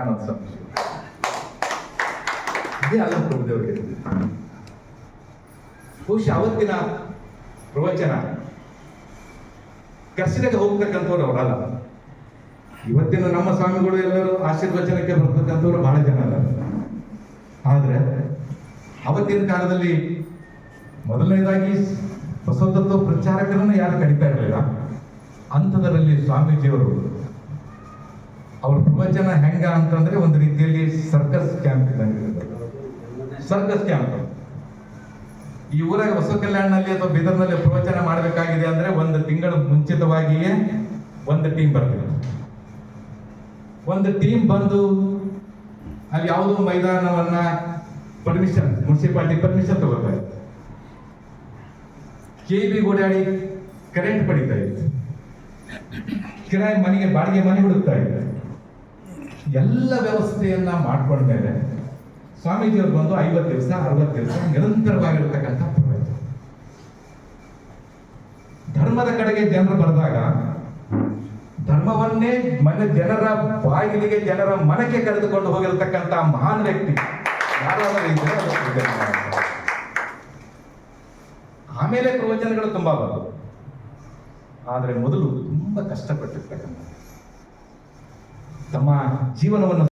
ಜ್ಞಾನದ ಸಂಶಯ ಇದೇ ಅಲ್ಲ ಪ್ರಭುದೇವರಿಗೆ ಬಹುಶಃ ಅವತ್ತಿನ ಪ್ರವಚನ ಕರ್ಸಿದಾಗ ಹೋಗ್ತಕ್ಕಂಥವ್ರು ಅವರಲ್ಲ. ಇವತ್ತಿನ ನಮ್ಮ ಸ್ವಾಮಿಗಳು ಎಲ್ಲರೂ ಆಶೀರ್ವಚನಕ್ಕೆ ಬರ್ತಕ್ಕಂಥವ್ರು ಬಹಳ ಜನ ಅಲ್ಲ. ಆದ್ರೆ ಅವತ್ತಿನ ಕಾಲದಲ್ಲಿ ಮೊದಲನೇದಾಗಿ ಬಸವತತ್ವ ಪ್ರಚಾರಕರನ್ನು ಯಾರು ಕಡಿತಾ ಇರಲಿಲ್ಲ. ಅಂಥದರಲ್ಲಿ ಸ್ವಾಮೀಜಿಯವರು ಅವ್ರ ಪ್ರವಚನ ಹೆಂಗ ಅಂತಂದ್ರೆ ಒಂದು ರೀತಿಯಲ್ಲಿ ಸರ್ಕಸ್ ಕ್ಯಾಂಪ್ ಇದ್ದಂಗೆ ಸರ್ಕಸ್ ಕ್ಯಾಂಪ್ ಈ ಊರಾಗ ಹೊಸ ಕಲ್ಯಾಣನಲ್ಲಿ ಅಥವಾ ಬೀದರ್ನಲ್ಲಿ ಪ್ರವಚನ ಮಾಡಬೇಕಾಗಿದೆ ಅಂದ್ರೆ ಒಂದು ತಿಂಗಳ ಮುಂಚಿತವಾಗಿಯೇ ಒಂದು ಟೀಮ್ ಬರ್ತೀವಿ ಒಂದು ಟೀಮ್ ಬಂದು ಅಲ್ಲಿ ಯಾವುದೋ ಮೈದಾನವನ್ನ ಪರ್ಮಿಷನ್ ಮುನ್ಸಿಪಾಲಿಟಿ ಪರ್ಮಿಷನ್ ತಗೋತಾರೆ. ಕೆ ಬಿ ಓಡಾಡಿ ಕರೆಂಟ್ ಪಡಿತಾ ಇತ್ತು ಕಿರಾಯಿ ಮನೆಗೆ ಬಾಡಿಗೆ ಮನೆ ಹುಡುಕ್ತಾ ಇದ್ದಾರೆ ಎಲ್ಲ ವ್ಯವಸ್ಥೆಯನ್ನ ಮಾಡ್ಕೊಂಡ್ಮೇಲೆ ಸ್ವಾಮೀಜಿಯವ್ರು ಬಂದು ಐವತ್ತು ದಿವಸ, ಅರವತ್ತು ದಿವಸ ನಿರಂತರವಾಗಿರತಕ್ಕಂಥ ಪ್ರವಚನ. ಧರ್ಮದ ಕಡೆಗೆ ಜನರು ಬರೆದಾಗ, ಧರ್ಮವನ್ನೇ ಮನೆ ಜನರ ಬಾಗಿಲಿಗೆ ಜನರ ಮನಕ್ಕೆ ಕರೆದುಕೊಂಡು ಹೋಗಿರತಕ್ಕಂಥ ಮಹಾನ್ ವ್ಯಕ್ತಿ. ಆಮೇಲೆ ಪ್ರವಚನಗಳು ತುಂಬಾ ಬರ್ತವೆ ಆದರೆ ಮೊದಲು ತುಂಬಾ ಕಷ್ಟಪಟ್ಟಿರ್ತಕ್ಕಂಥ ತಮ್ಮ ಜೀವನವನ್ನು